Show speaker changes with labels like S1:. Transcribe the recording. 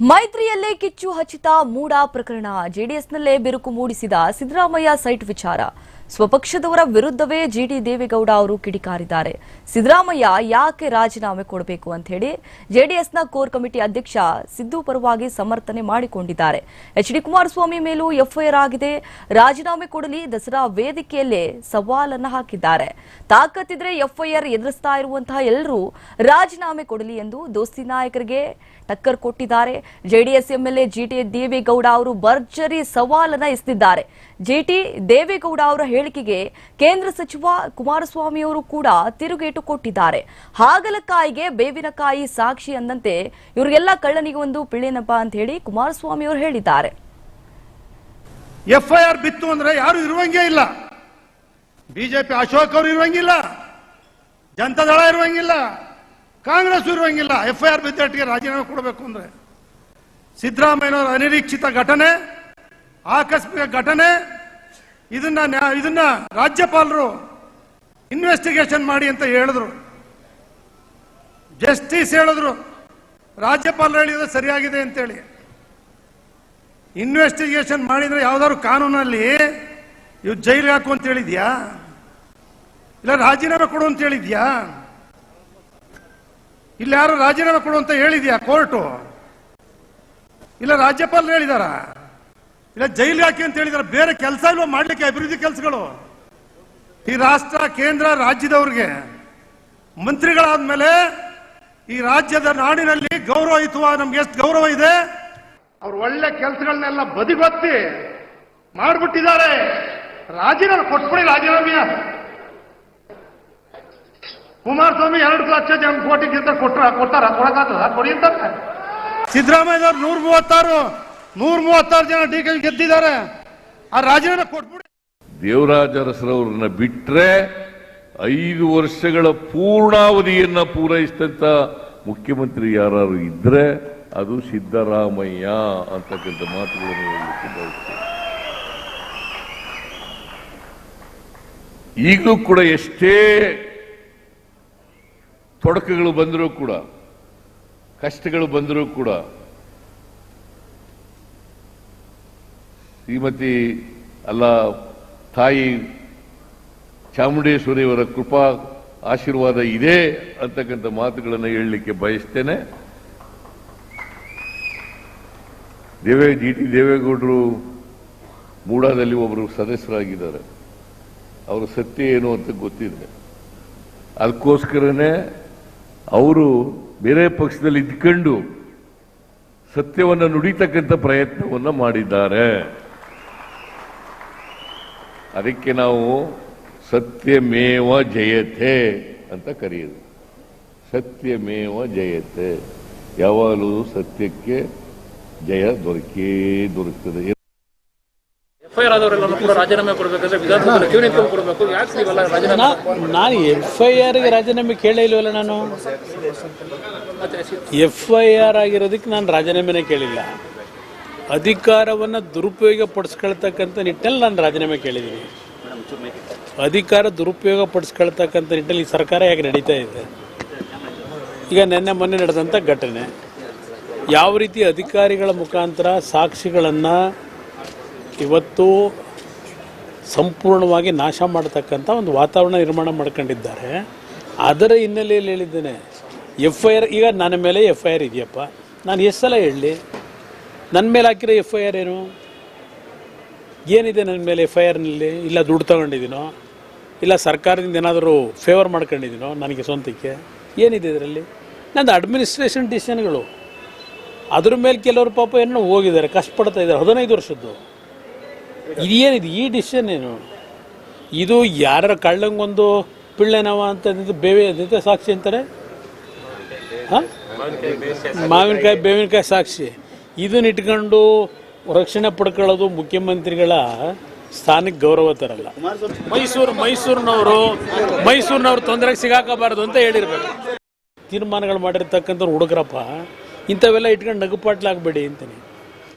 S1: ಮೈತ್ರಿಯಲ್ಲೇ ಕಿಚ್ಚು ಹಚ್ಚಿತ ಮೂಡ ಪ್ರಕರಣ ಜೆಡಿಎಸ್ನಲ್ಲೇ ಬಿರುಕು ಮೂಡಿಸಿದ ಸಿದ್ದರಾಮಯ್ಯ ಸೈಟ್ ವಿಚಾರ. ಸ್ವಪಕ್ಷದವರ ವಿರುದ್ಧವೇ ಜಿಡಿ ದೇವೇಗೌಡ ಅವರು ಕಿಡಿಕಾರಿದ್ದಾರೆ. ಸಿದ್ದರಾಮಯ್ಯ ಯಾಕೆ ರಾಜೀನಾಮೆ ಕೊಡಬೇಕು ಅಂತ ಹೇಳಿ ಜೆಡಿಎಸ್ನ ಕೋರ್ ಕಮಿಟಿ ಅಧ್ಯಕ್ಷ ಸಿದ್ದು ಪರವಾಗಿ ಸಮರ್ಥನೆ ಮಾಡಿಕೊಂಡಿದ್ದಾರೆ. ಎಚ್ ಡಿ ಕುಮಾರಸ್ವಾಮಿ ಮೇಲೂ ಎಫ್ಐಆರ್ ಆಗಿದೆ. ರಾಜೀನಾಮೆ ಕೊಡಲಿ ದಸರಾ ವೇದಿಕೆಯಲ್ಲೇ ಸವಾಲನ್ನ ಹಾಕಿದ್ದಾರೆ. ತಾಕತ್ತಿದ್ರೆ ಎಫ್ಐಆರ್ ಎದುರಿಸ್ತಾ ಇರುವಂತಹ ಎಲ್ಲರೂ ರಾಜೀನಾಮೆ ಕೊಡಲಿ ಎಂದು ದೋಸ್ತಿ ನಾಯಕರಿಗೆ ಟಕ್ಕರ್ ಕೊಟ್ಟಿದ್ದಾರೆ. ಜೆಡಿಎಸ್ ಎಂಎಲ್ಎ ಜಿಟಿ ದೇವೇಗೌಡ ಅವರು ಭರ್ಜರಿ ಸವಾಲನ್ನ ಎಸೆದಿದ್ದಾರೆ. ಜಿಟಿ ದೇವೇಗೌಡ ಅವರ ಹೇಳಿಕೆಗೆ ಕೇಂದ್ರ ಸಚಿವ ಕುಮಾರಸ್ವಾಮಿ ಅವರು ಕೂಡ ತಿರುಗೇಟು ಕೊಟ್ಟಿದ್ದಾರೆ. ಹಾಗಲಕಾಯಿಗೆ ಬೇವಿನಕಾಯಿ ಸಾಕ್ಷಿ ಅಂದಂತೆ ಇವರಿಗೆಲ್ಲ ಕಳ್ಳನಿಗೆ ಒಂದು ಪಿಳ್ಳೆನಪ್ಪ ಅಂತ ಹೇಳಿ ಕುಮಾರಸ್ವಾಮಿ ಅವರು ಹೇಳಿದ್ದಾರೆ.
S2: ಎಫ್ಐಆರ್ ಬಿತ್ತು ಅಂದ್ರೆ ಯಾರು ಇರುವಂಗೇ ಇಲ್ಲ. ಬಿಜೆಪಿ ಅಶೋಕ್ ಅವರು ಇರುವಂಗಿಲ್ಲ. ಜನತಾದಳ ಇರುವಂಗಿಲ್ಲ. ಕಾಂಗ್ರೆಸ್ ಇರುವಂಗಿಲ್ಲ. ಎಫ್ಐಆರ್ ಬಿದ್ದಟ್ಟಿಗೆ ರಾಜೀನಾಮೆ ಕೊಡಬೇಕು ಅಂದ್ರೆ. ಸಿದ್ದರಾಮಯ್ಯನವರ ಅನಿರೀಕ್ಷಿತ ಘಟನೆ, ಆಕಸ್ಮಿಕ ಘಟನೆ ಇದನ್ನ ಇದನ್ನ ರಾಜ್ಯಪಾಲರು ಇನ್ವೆಸ್ಟಿಗೇಷನ್ ಮಾಡಿ ಅಂತ ಹೇಳಿದ್ರು. ಜಸ್ಟಿಸ್ ಹೇಳಿದ್ರು. ರಾಜ್ಯಪಾಲರು ಹೇಳಿದ್ರೆ ಸರಿಯಾಗಿದೆ ಅಂತೇಳಿ. ಇನ್ವೆಸ್ಟಿಗೇಷನ್ ಮಾಡಿದ್ರೆ ಯಾವ್ದಾದ್ರು ಕಾನೂನಲ್ಲಿ ಇವ್ ಜೈಲಿಗೆ ಹಾಕು ಅಂತ ಹೇಳಿದ್ಯಾ? ಇಲ್ಲ ರಾಜೀನಾಮೆ ಕೊಡು ಅಂತ ಹೇಳಿದ್ಯಾ? ಇಲ್ಲ ಯಾರು ರಾಜೀನಾಮೆ ಕೊಡು ಅಂತ ಹೇಳಿದ್ಯಾ ಕೋರ್ಟು ಇಲ್ಲ ರಾಜ್ಯಪಾಲರು ಹೇಳಿದಾರ? ಇಲ್ಲ ಜೈಲಿಗೆ ಹಾಕಿ ಅಂತ ಹೇಳಿದ್ರೆ. ಬೇರೆ ಕೆಲಸ ಇಲ್ವಾ ಮಾಡ್ಲಿಕ್ಕೆ ಅಭಿವೃದ್ಧಿ ಕೆಲಸಗಳು? ಈ ರಾಷ್ಟ್ರ ಕೇಂದ್ರ ರಾಜ್ಯದವ್ರಿಗೆ ಮಂತ್ರಿಗಳಾದ್ಮೇಲೆ ಈ ರಾಜ್ಯದ ನಾಡಿನಲ್ಲಿ ಗೌರವ ಇತ್ತು ನಮ್ಗೆ ಎಷ್ಟು ಗೌರವ ಇದೆ? ಅವ್ರು ಒಳ್ಳೆ ಕೆಲಸಗಳನ್ನೆಲ್ಲ ಬದಿಗೊತ್ತಿ ಮಾಡ್ಬಿಟ್ಟಿದ್ದಾರೆ. ರಾಜೀನಾಮೆ ಕೊಟ್ಬಿಡಿ ರಾಜೀನಾಮೆಯ ಕುಮಾರಸ್ವಾಮಿ ಎರಡು ಲಕ್ಷ ಜನ ಕೋಟಿ ಕೊಟ್ಟಾರ? ಕೊಡಕಾಗ್ತದ ಕೊಡಿ ಅಂತ. ಸಿದ್ದರಾಮಯ್ಯ ನೂರ ಮೂವತ್ತಾರು ನೂರ ಮೂವತ್ತಾರು ಜನ ಡಿ ಗೆದ್ದಿದ್ದಾರೆ. ಆ ರಾಜೀನಾಮೆ ಕೊಟ್ಬಿಡಿ.
S3: ದೇವರಾಜ ಅರಸರವ್ರನ್ನ ಬಿಟ್ರೆ ಐದು ವರ್ಷಗಳ ಪೂರ್ಣಾವಧಿಯನ್ನ ಪೂರೈಸಿದಂತ ಮುಖ್ಯಮಂತ್ರಿ ಯಾರು ಇದ್ರೆ ಅದು ಸಿದ್ದರಾಮಯ್ಯ ಅಂತಕ್ಕಂಥ ಮಾತುಗಳನ್ನು ಹೇಳಲಿಕ್ಕೆ ಈಗಲೂ ಕೂಡ ಎಷ್ಟೇ ತೊಡಕುಗಳು ಬಂದರೂ ಕೂಡ, ಕಷ್ಟಗಳು ಬಂದರೂ ಕೂಡ ಶ್ರೀಮತಿ ಅಲ್ಲ ತಾಯಿ ಚಾಮುಂಡೇಶ್ವರಿಯವರ ಕೃಪಾ ಆಶೀರ್ವಾದ ಇದೆ ಅಂತಕ್ಕಂಥ ಮಾತುಗಳನ್ನು ಹೇಳಲಿಕ್ಕೆ ಬಯಸ್ತೇನೆ. ದೇವೇ ಜಿ ಟಿ ದೇವೇಗೌಡರು ಮೂಡಾದಲ್ಲಿ ಒಬ್ಬರು ಸದಸ್ಯರಾಗಿದ್ದಾರೆ. ಅವರ ಸತ್ಯ ಏನು ಅಂತ ಗೊತ್ತಿದೆ. ಅದಕ್ಕೋಸ್ಕರನೇ ಅವರು ಬೇರೆ ಪಕ್ಷದಲ್ಲಿ ಇದ್ಕೊಂಡು ಸತ್ಯವನ್ನು ನುಡಿತಕ್ಕಂಥ ಪ್ರಯತ್ನವನ್ನು ಮಾಡಿದ್ದಾರೆ. ಅದಕ್ಕೆ ನಾವು ಸತ್ಯಮೇವ ಜಯತೆ ಅಂತ ಕರೆಯೋದು. ಸತ್ಯಮೇವ ಜಯತೆ. ಯಾವಾಗಲೂ ಸತ್ಯಕ್ಕೆ ಜಯ ದೊರಕೇ ದೊರಕುತ್ತದೆ
S4: ನಾನು ಎಫ್ ಐ ಆರ್ಗೆ ರಾಜೀನಾಮೆ ಕೇಳೇ ಇಲ್ವಲ್ಲ ನಾನು? ಎಫ್ ಐ ಆರ್ ಆಗಿರೋದಕ್ಕೆ ನಾನು ರಾಜೀನಾಮೆನೇ ಕೇಳಿಲ್ಲ. ಅಧಿಕಾರವನ್ನು ದುರುಪಯೋಗ ಪಡಿಸ್ಕೊಳ್ತಕ್ಕಂಥ ನಿಟ್ಟಲ್ಲಿ ನಾನು ರಾಜೀನಾಮೆ ಕೇಳಿದ್ದೀನಿ. ಅಧಿಕಾರ ದುರುಪಯೋಗ ಪಡಿಸ್ಕೊಳ್ತಕ್ಕಂಥ ನಿಟ್ಟಲ್ಲಿ ಈ ಸರ್ಕಾರ ಹೇಗೆ ನಡೀತಾ ಇದೆ? ಈಗ ನಿನ್ನೆ ಮೊನ್ನೆ ನಡೆದಂಥ ಘಟನೆ. ಯಾವ ರೀತಿ ಅಧಿಕಾರಿಗಳ ಮುಖಾಂತರ ಸಾಕ್ಷಿಗಳನ್ನು ಇವತ್ತು ಸಂಪೂರ್ಣವಾಗಿ ನಾಶ ಮಾಡತಕ್ಕಂಥ ಒಂದು ವಾತಾವರಣ ನಿರ್ಮಾಣ ಮಾಡ್ಕೊಂಡಿದ್ದಾರೆ. ಅದರ ಹಿನ್ನೆಲೆಯಲ್ಲಿ ಹೇಳಿದ್ದೇನೆ. ಎಫ್ ಐ ಆರ್ ಈಗ ನನ್ನ ಮೇಲೆ ಎಫ್ ಐ ಆರ್ ಇದೆಯಪ್ಪ. ನಾನು ಎಷ್ಟು ಸಲ ಹೇಳಲಿ? ನನ್ನ ಮೇಲೆ ಹಾಕಿರೋ ಎಫ್ ಐ ಆರ್ ಏನು? ಏನಿದೆ ನನ್ನ ಮೇಲೆ ಎಫ್ ಐ ಆರ್ನಲ್ಲಿ ಇಲ್ಲ ದುಡ್ಡು ತಗೊಂಡಿದ್ದೀನೋ? ಇಲ್ಲ ಸರ್ಕಾರದಿಂದ ಏನಾದರೂ ಫೇವರ್ ಮಾಡ್ಕೊಂಡಿದ್ದೀನೋ ನನಗೆ ಸ್ವಂತಕ್ಕೆ? ಏನಿದೆ ಇದರಲ್ಲಿ? ನಂದು ಅಡ್ಮಿನಿಸ್ಟ್ರೇಷನ್ ಡಿಸಿಷನ್ಗಳು ಅದ್ರ ಮೇಲೆ ಕೆಲವರು ಪಾಪ ಏನೋ ಹೋಗಿದ್ದಾರೆ, ಕಷ್ಟಪಡ್ತಾ ಇದ್ದಾರೆ, ಹದಿನೈದು ವರ್ಷದ್ದು. ಏನಿದೆ? ಈ ಡಿಸಿಷನ್ ಏನು? ಇದು ಯಾರ ಕಳ್ಳಂಗೊಂದು ಪಿಳ್ಳೆನವ ಅಂತ ಬೇವಿ ಸಾಕ್ಷಿ ಅಂತಾರೆ? ಹಾಂ? ಮಾವಿನಕಾಯಿ, ಬೇವಿನಕಾಯಿ ಸಾಕ್ಷಿ. ಇದನ್ನ ಇಟ್ಕೊಂಡು ರಕ್ಷಣೆ ಪಡ್ಕೊಳ್ಳೋದು ಮುಖ್ಯಮಂತ್ರಿಗಳ ಸ್ಥಾನಕ್ಕೆ ಗೌರವ ತರಲ್ಲ. ಮೈಸೂರು, ಮೈಸೂರಿನವರು, ಮೈಸೂರಿನವ್ರು ತೊಂದರೆಗೆ ಸಿಗಾಕಬಾರ್ದು ಅಂತ ಹೇಳಿರ್ಬೇಕು. ತೀರ್ಮಾನಗಳು ಮಾಡಿರ್ತಕ್ಕಂಥ ಹುಡುಗರಪ್ಪ, ಇಂಥವೆಲ್ಲ ಇಟ್ಕೊಂಡು ನಗುಪಾಟ್ಲಾಗಬೇಡಿ ಅಂತೀನಿ.